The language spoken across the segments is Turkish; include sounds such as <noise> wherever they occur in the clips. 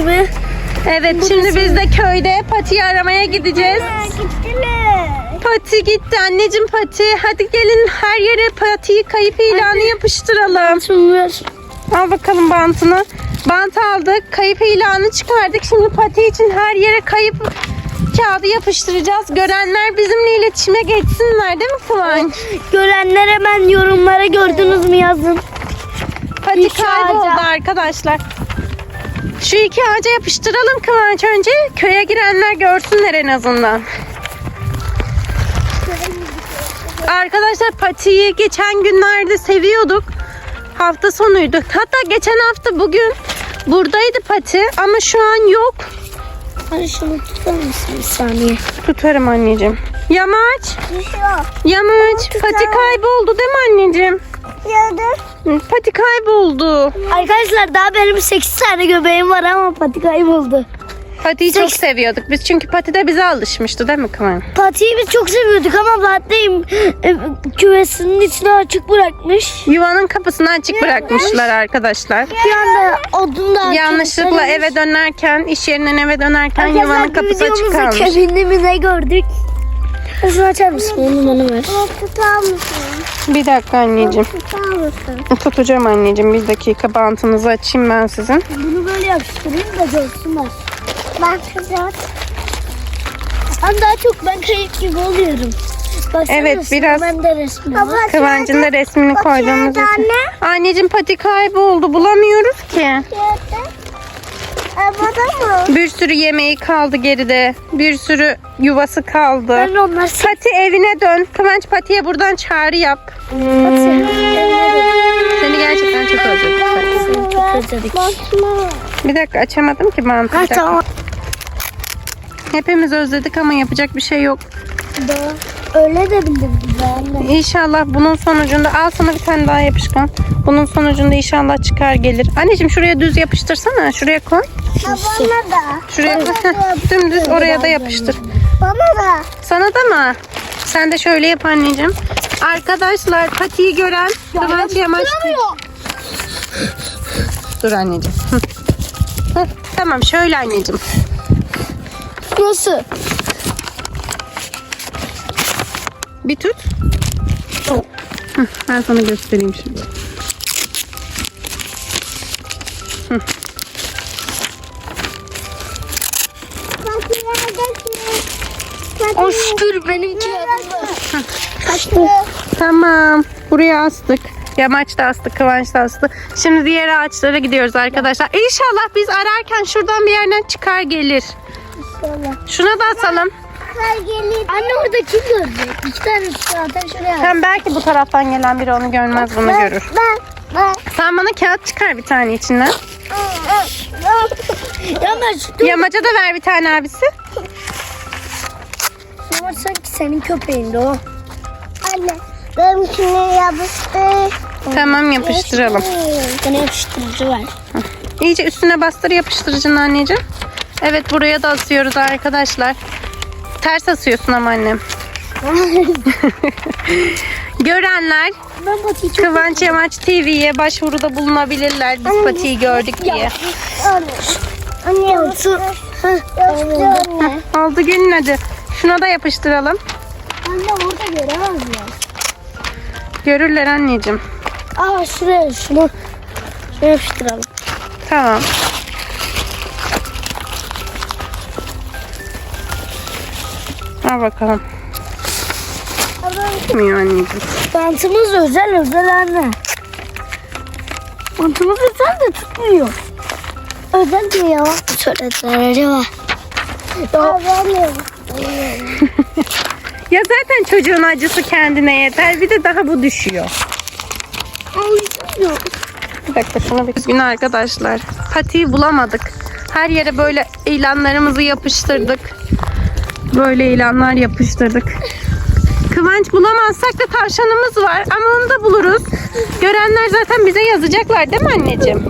gibi. Evet şimdi biz de köyde Pati'yi aramaya gideceğiz. Gittiler. Pati gitti anneciğim Pati. Hadi gelin her yere Pati'yi kayıp ilanı yapıştıralım. Şimdi ver. Al bakalım bantını. Bant aldık. Kayıp ilanı çıkardık. Şimdi Pati için her yere kayıp kağıdı yapıştıracağız. Görenler bizimle iletişime geçsinler değil mi Kıvanç? Görenler hemen yorumlara gördünüz mü yazın. Pati kayboldu arkadaşlar. Şu iki ağaca yapıştıralım Kıvanç önce. Köye girenler görsünler en azından. Arkadaşlar patiyi geçen günlerde seviyorduk. Hafta sonuydu. Hatta geçen hafta bugün buradaydı pati ama şu an yok. Hadi şunu tutar mısın bir saniye? Tutarım anneciğim. Yamaç, yamaç. Pati kayboldu değil mi anneciğim? Yardım. Pati kayboldu. Arkadaşlar daha benim 8 tane göbeğim var ama pati kayboldu. Patiyi çok Seks- seviyorduk biz çünkü pati de bize alışmıştı değil mi Kıvanç? Patiyi biz çok seviyorduk ama Bahattin e, küvesinin içine açık bırakmış. Yuvanın kapısını açık bırakmışlar arkadaşlar. Bir anda odun da Yanlışlıkla eve dönerken, iş yerinden eve dönerken Arkadaşlar, yuvanın bir kapısı açık videomuzda kalmış. Kendimizi ne gördük? Şunu açar mısın? Onu bana ver. Tutar mısın? Bir dakika anneciğim. Tutar mısın? Tutacağım anneciğim. Bir dakika bantınızı açayım ben sizin. Bunu böyle yapıştırayım da görsünler. Bak kızım. Ben daha çok ben kayıp gibi oluyorum. Baksana Evet, biraz- Ben de resmi var. Baba, Kıvancın da resmini Bak koyduğumuz için. Anneciğim pati kayboldu. Bulamıyoruz ki. Yardım. Arabada mı? Bir sürü yemeği kaldı geride. Bir sürü yuvası kaldı. Ben onlar sen Pati evine dön. Kıvanç Pati'ye buradan çağrı yap. Seni gerçekten çok özledik. Pati. çok özledik. Bir dakika açamadım ki Ha dakika. tamam. Hepimiz özledik ama yapacak bir şey yok. Da, öyle de ben de. İnşallah bunun sonucunda al sana bir tane daha yapışkan. Bunun sonucunda inşallah çıkar gelir. Anneciğim şuraya düz yapıştırsana. Şuraya koy. Bana da. Şuraya koy. Dümdüz oraya da yapıştır. Bana da. Sana da mı? Sen de şöyle yap anneciğim. Arkadaşlar patiyi gören Kıvanç Yamaç. Dur anneciğim. Hı. Hı, Tamam şöyle anneciğim. Nasıl? Bir tut. Hı, Ben sana göstereyim şimdi. Bak yerdeki. O şükür benimki yanımda. Kaçtı. Tamam. Buraya astık. Yamaç da astık, Kıvanç da astı. Şimdi diğer ağaçlara gidiyoruz arkadaşlar. İnşallah biz ararken şuradan bir yerden çıkar gelir. Şuna da asalım. Kar gelir. Anne orada kim görecek? İki tane zaten şuraya. Hem belki bu taraftan gelen biri onu görmez bunu görür. Ben. Ben. Sen bana kağıt çıkar bir tane içinden. Yamaç dur. Yamaca da ver bir tane abisi. Yamaç sanki senin köpeğinde o. Anne. Benimkini yapıştır. Tamam yapıştıralım. Bana yapıştırıcı ver. İyice üstüne bastır yapıştırıcının anneciğim. Evet buraya da asıyoruz arkadaşlar. Ters asıyorsun ama annem. <laughs> Görenler Ben Pati'yi çok Kıvanç Yamaç TV'ye başvuruda bulunabilirler. Biz Pati'yi gördük diye. Anne. Anne. Yapıştır anne. Oldu gelin hadi. Şuna da yapıştıralım. Anne orada göremezler. Görürler anneciğim. Aa şuraya şunu. Şuraya yapıştıralım. Tamam. Al bakalım. Tutmuyor anneciğim. Bantımız özel özel anne. Bantımız özel de tutmuyor. Özel diye yalan söylediler acaba? Ya, <laughs> Ya zaten çocuğun acısı kendine yeter. Bir de daha bu düşüyor. Bir dakika şunu bir gün arkadaşlar. Patiyi bulamadık. Her yere böyle ilanlarımızı yapıştırdık. Böyle ilanlar yapıştırdık. Kıvanç bulamazsak da tavşanımız var ama onu da buluruz. Görenler zaten bize yazacaklar değil mi anneciğim?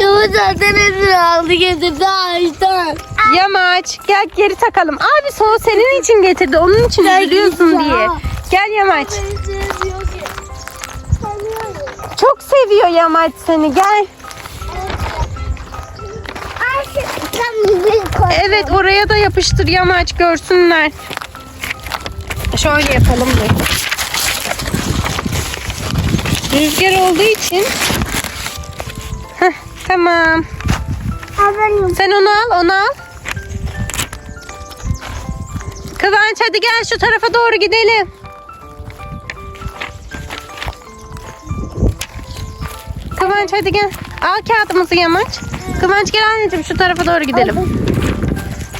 ya zaten Ezra aldı getirdi ağaçtan. Yamaç gel geri takalım. Abi o senin için getirdi. Onun için üzülüyorsun diye. Gel Yamaç. Çok seviyor Yamaç seni. Gel. Evet oraya da yapıştır yamaç görsünler. Şöyle yapalım da. Rüzgar olduğu için. Heh, tamam. Sen onu al, onu al. Kıvanç hadi gel şu tarafa doğru gidelim. Kıvanç hadi gel. Al kağıdımızı yamaç. Kıvanç gel anneciğim şu tarafa doğru gidelim.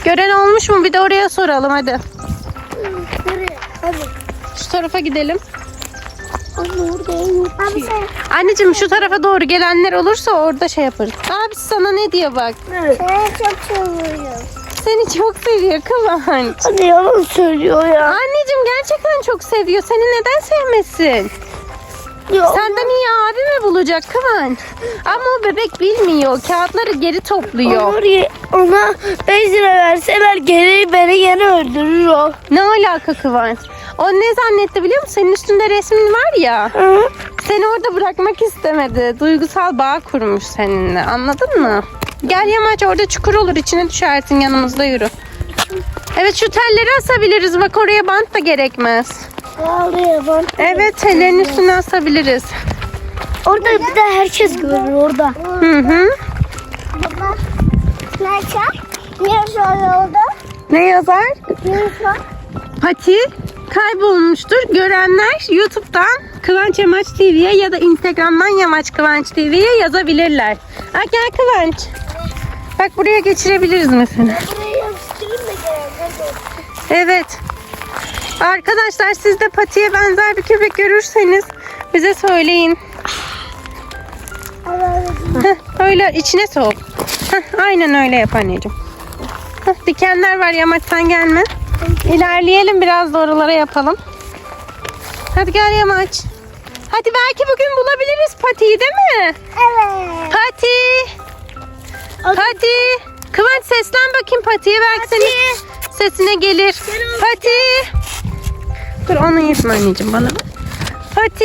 Gören olmuş mu? Bir de oraya soralım hadi. Şu tarafa gidelim. Abi. Anneciğim şu tarafa doğru gelenler olursa orada şey yaparız. Abisi sana ne diyor bak. Seni çok seviyorum. Seni çok seviyor Kıvanç. Hadi yalan söylüyor ya. Anneciğim gerçekten çok seviyor. Seni neden sevmesin? Ya. Senden iyi abi mi bulacak Kıvanç? Ama o bebek bilmiyor. Kağıtları geri topluyor. Onur ona 5 lira verseler geri beni gene öldürür o. Ne alaka Kıvanç? O ne zannetti biliyor musun? Senin üstünde resmin var ya. Hı? Seni orada bırakmak istemedi. Duygusal bağ kurmuş seninle. Anladın mı? Gel yamaç orada çukur olur. içine düşersin yanımızda yürü. Evet şu telleri asabiliriz. Bak oraya bant da gerekmez. Ağlıyor. Evet tellerin üstüne asabiliriz. Orada bir de herkes görür orada. Hı hı. Baba. Nerede? Niye şöyle oldu? Ne yazar? Şöyle? Pati kaybolmuştur. Görenler YouTube'dan Kıvanç Yamaç TV'ye ya da Instagram'dan Yamaç Kıvanç TV'ye yazabilirler. Ha gel Kıvanç. Bak buraya geçirebiliriz mesela. Evet. Arkadaşlar siz de patiye benzer bir köpek görürseniz bize söyleyin. Heh, öyle içine sok. Heh, aynen öyle yap anneciğim. Heh, dikenler var Yamaç sen gelme. İlerleyelim biraz da oralara yapalım. Hadi gel Yamaç. Hadi belki bugün bulabiliriz patiyi değil mi? Evet. Pati. Pati. Kıvanç seslen bakayım patiye belki senin sesine gelir. Pati. Dur onu yetme anneciğim bana. Pati.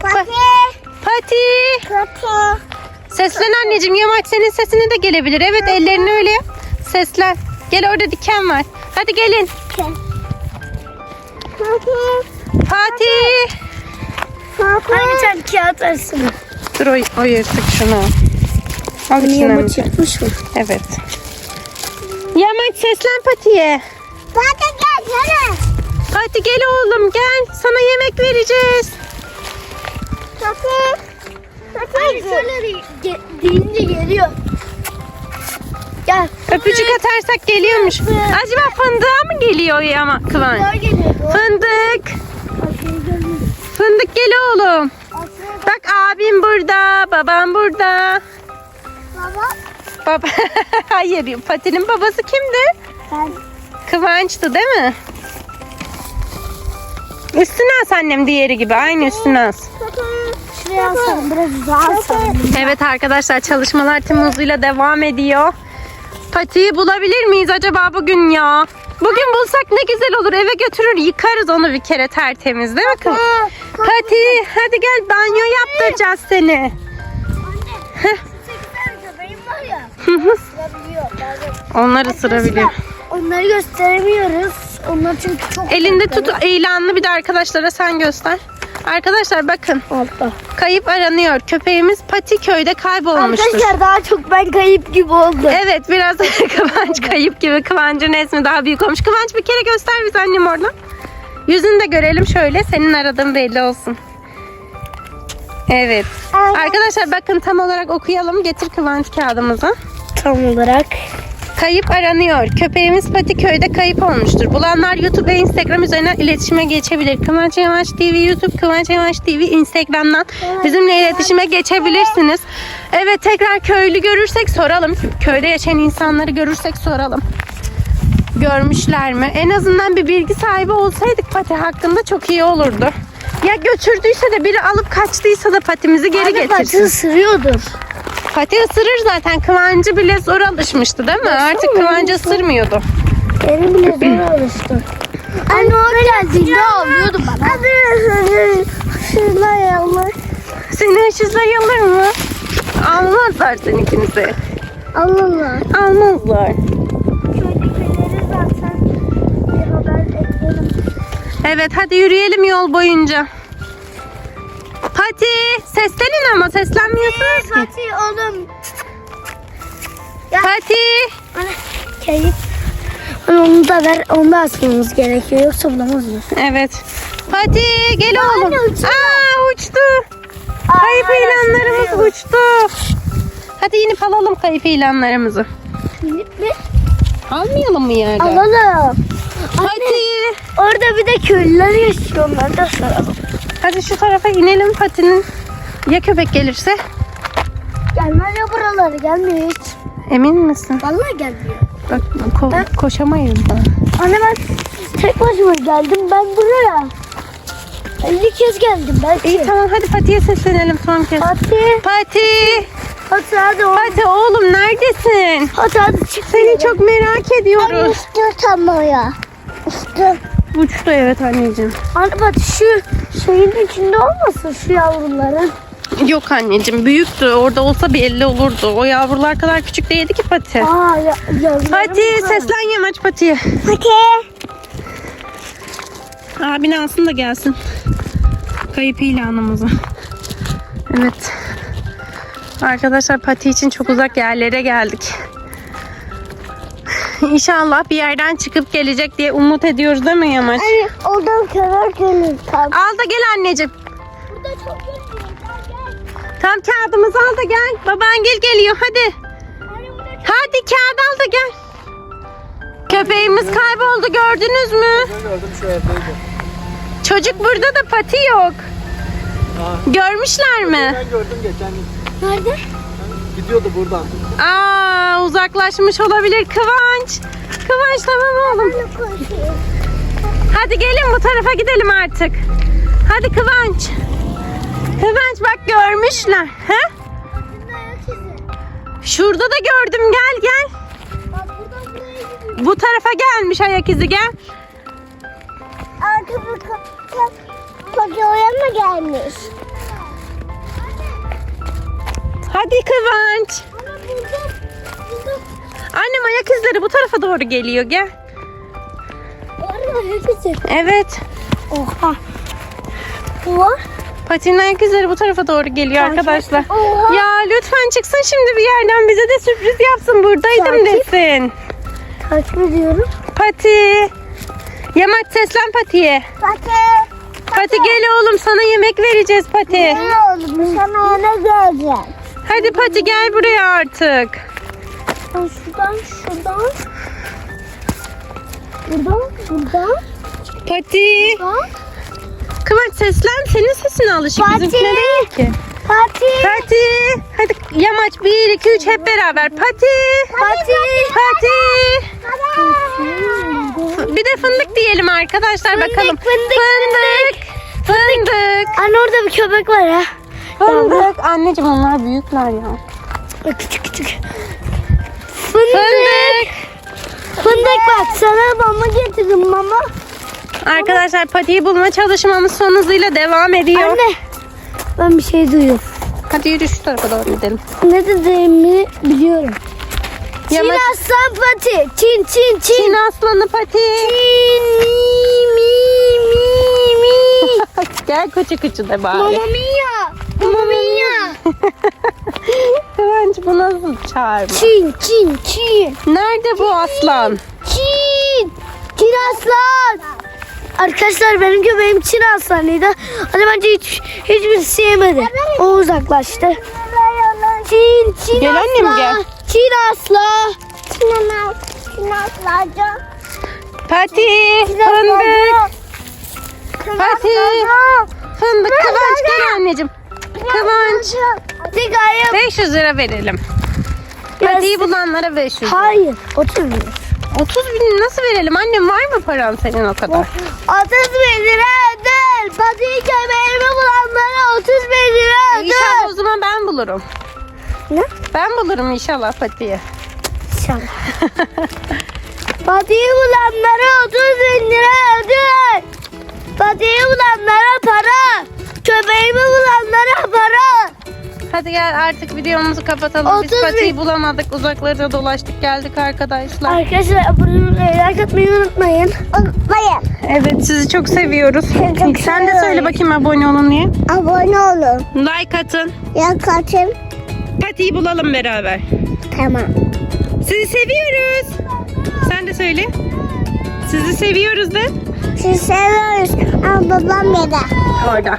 Pati. Pati. Pati. Seslen anneciğim. Yamaç senin sesine de gelebilir. Evet ellerini öyle yap. Seslen. Gel orada diken var. Hadi gelin. Pati. Pati. Hani sen kağıt versene. Dur o, o yırtık şunu. Al içinden. maç yapmış mı? Evet. Yamaç seslen Pati'ye. Pati gelsene. Pati gel oğlum gel. Sana yemek vereceğiz. Pati. Hani şöyle ge- deyince geliyor. Gel. Öpücük atarsak geliyormuş. Acaba fındığa mı geliyor ya Kıvanç? Fındık. Fındık gel oğlum. Bak abim burada, babam burada. Baba. Baba <laughs> Hayır, Pati'nin babası kimdi? Ben. Kıvanç'tı değil mi? Üstüne as annem diğeri gibi. Aynı üstüne as. Şuraya alsam biraz uzağa. Evet arkadaşlar çalışmalar tüm hızıyla devam ediyor. Pati'yi bulabilir miyiz acaba bugün ya? Bugün bulsak ne güzel olur. Eve götürür yıkarız onu bir kere tertemiz değil mi kız? Pati hadi gel banyo yaptıracağız seni. Onları ısırabiliyor. Onları gösteremiyoruz. Onlar çünkü çok Elinde tut ilanını bir de arkadaşlara sen göster. Arkadaşlar bakın altta. kayıp aranıyor. Köpeğimiz Pati köyde kaybolmuştur. Arkadaşlar daha çok ben kayıp gibi oldum. Evet biraz <laughs> Kıvanç kayıp gibi. Kıvancın resmi daha büyük olmuş. Kıvanç bir kere göster bize annem oradan. Yüzünü de görelim şöyle. Senin aradığın belli olsun. Evet. Arkadaşlar bakın tam olarak okuyalım. Getir Kıvanç kağıdımızı. Tam olarak. Kayıp aranıyor. Köpeğimiz Pati köyde kayıp olmuştur. Bulanlar YouTube ve Instagram üzerinden iletişime geçebilir. Kıvanç Yamaç TV YouTube, Kıvanç Yamaç TV Instagram'dan bizimle iletişime geçebilirsiniz. Evet tekrar köylü görürsek soralım. Köyde yaşayan insanları görürsek soralım. Görmüşler mi? En azından bir bilgi sahibi olsaydık Pati hakkında çok iyi olurdu. Ya götürdüyse de biri alıp kaçtıysa da patimizi geri Anne getirsin. bacı ısırıyordur. Pati ısırır zaten. Kıvancı bile zor alışmıştı değil mi? Artık Kıvancı ısırmıyordu. Benim bile <clears throat> zor alıştı. Anne o geldiğinde ağlıyordu bana. Hadi. Şuraya Allah. Seni hırsızlayalım mı? Almazlar seni kimse. Allah. Almazlar. Köydekileri zaten bir haber ekleyelim. Evet hadi yürüyelim yol boyunca. Pati seslenin ama seslenmiyorsunuz ki. Fatih oğlum. Pati. Ana kayıp. Onu da ver. Onu da asmamız gerekiyor. Yoksa bulamazız. Evet. Pati gel oğlum. anne, uçuyor. Aa uçtu. Kayıp ilanlarımız uçtu. Hadi inip alalım kayıp ilanlarımızı. Almayalım mı yerden? Alalım. Pati. Orada bir de köylüler yaşıyor. Onları da soralım. Hadi şu tarafa inelim Pati'nin. Ya köpek gelirse? Gelmez ya buraları. Gelmiyor hiç. Emin misin? Vallahi gelmiyor. Bak ko- koşamayız da. Anne ben tek başıma geldim. Ben buraya. 50 kez geldim belki. İyi tamam hadi Pati'ye seslenelim son kez. Fatih. Pati. Hadi hadi oğlum. Pati oğlum neredesin? Hadi hadi çık. Seni çok merak ediyoruz. Üstü tam ya. Üstü. Uçtu evet anneciğim. Anne bak şu şeyin içinde olmasın şu yavruların. Yok anneciğim büyüktü. Orada olsa bir elli olurdu. O yavrular kadar küçük değildi ki Pati. Aa ya, yavruların Pati seslen yamaç Pati'ye. Pati. Abin alsın da gelsin. Kayıp ilanımızı. Evet. Arkadaşlar Pati için çok uzak yerlere geldik. İnşallah bir yerden çıkıp gelecek diye umut ediyoruz değil mi Yamaç? Anne oradan kenar gelir tam. Al da gel anneciğim. Burada çok. Tam kağıdımızı al da gel. Baban gel geliyor hadi. Hadi kağıt al da gel. Köpeğimiz kayboldu gördünüz mü? Ben gördüm şu evdeydi. Çocuk burada da pati yok. Görmüşler mi? ben gördüm geçen gün. Nerede? Gidiyordu buradan. Aa uzaklaşmış olabilir Kıvanç. Kıvanç tamam oğlum. Hadi gelin bu tarafa gidelim artık. Hadi Kıvanç. Kıvanç bak görmüşler. He? Şurada da gördüm gel gel. Bu tarafa gelmiş ayak izi gel. Arka oraya mı gelmiş? Hadi Kıvanç. Buldum. Buldum. Annem ayak izleri bu tarafa doğru geliyor gel. Orada hepsi. Evet. Oha. Oha. Patinin ayak izleri bu tarafa doğru geliyor arkadaşlar. Oha. Ya lütfen çıksın şimdi bir yerden bize de sürpriz yapsın. Buradaydım Takip. desin. Takip ediyorum. Pati. Yamaç seslen Pati'ye. Pati. Pati gel oğlum sana yemek vereceğiz Pati. Ne oldu? Sana yana geleceğim. Hadi Pati gel buraya artık. Şuradan şuradan. Buradan buradan. Pati. Buradan. Kıvanç seslen. Senin sesine alışık. Pati. Bizimkine değil ki. Pati. Pati. Hadi Yamaç 1, 2, 3 hep beraber. Pati. Pati. Pati. Bir de fındık diyelim arkadaşlar Fındık, bakalım. fındık, Fındık. Fındık. Anne orada bir köpek var ya. Fındık. Anneciğim onlar büyükler ya. Küçük küçük. Fındık. Fındık. Fındık bak sana mama getirdim mama. Arkadaşlar patiyi bulma çalışmamız son hızıyla devam ediyor. Anne. Ben bir şey duyuyorum. Hadi yürü şu tarafa doğru gidelim. Ne dediğimi biliyorum. Çin aslan pati. Çin çin çin. Çin aslanı pati. Çin mi mi mi mi. <laughs> Gel kuçu kuçu de bari. Mamma mia. Mamma mia. Kıvanç bu nasıl çağırma? Çin çin çin. Nerede bu aslan? Çin. Çin aslan. Arkadaşlar benim köpeğim Çin aslanıydı. Hani bence hiç hiçbirisi yemedi. O uzaklaştı. Çin, Çin Gel annem, aslan. gel. Çin aslan. Çin aslan. Çin aslan. Pati. Fındık. Pati. Fındık. Kıvanç gel anneciğim. Kıvanç. Sigara 500 lira verelim. Patiyi bulanlara 500 lira. Hayır. Oturmuyor. 30 bin nasıl verelim? Annem var mı paran senin o kadar? 30 bin lira ödül. Patiyi köpeğimi bulanlara 30 bin lira İnşallah o ödül. zaman ben bulurum. Ne? Ben bulurum inşallah Pati'yi. İnşallah. <laughs> Patiyi bulanlara 30 bin lira ödül. Patiyi bulanlara para. Köpeğimi bulanlara. Hadi gel artık videomuzu kapatalım. Biz 30 bin. patiyi bulamadık. Uzaklara dolaştık geldik arkadaşlar. Arkadaşlar abone olmayı, like atmayı unutmayın. Unutmayın. Evet sizi çok seviyoruz. çok Sen de söyle bakayım abone olun diye. Abone olun. Like atın. Ya kaçın. Patiyi bulalım beraber. Tamam. Sizi seviyoruz. Sen de söyle. Sizi seviyoruz de. Sizi seviyoruz. Ama babam yedi. Orada.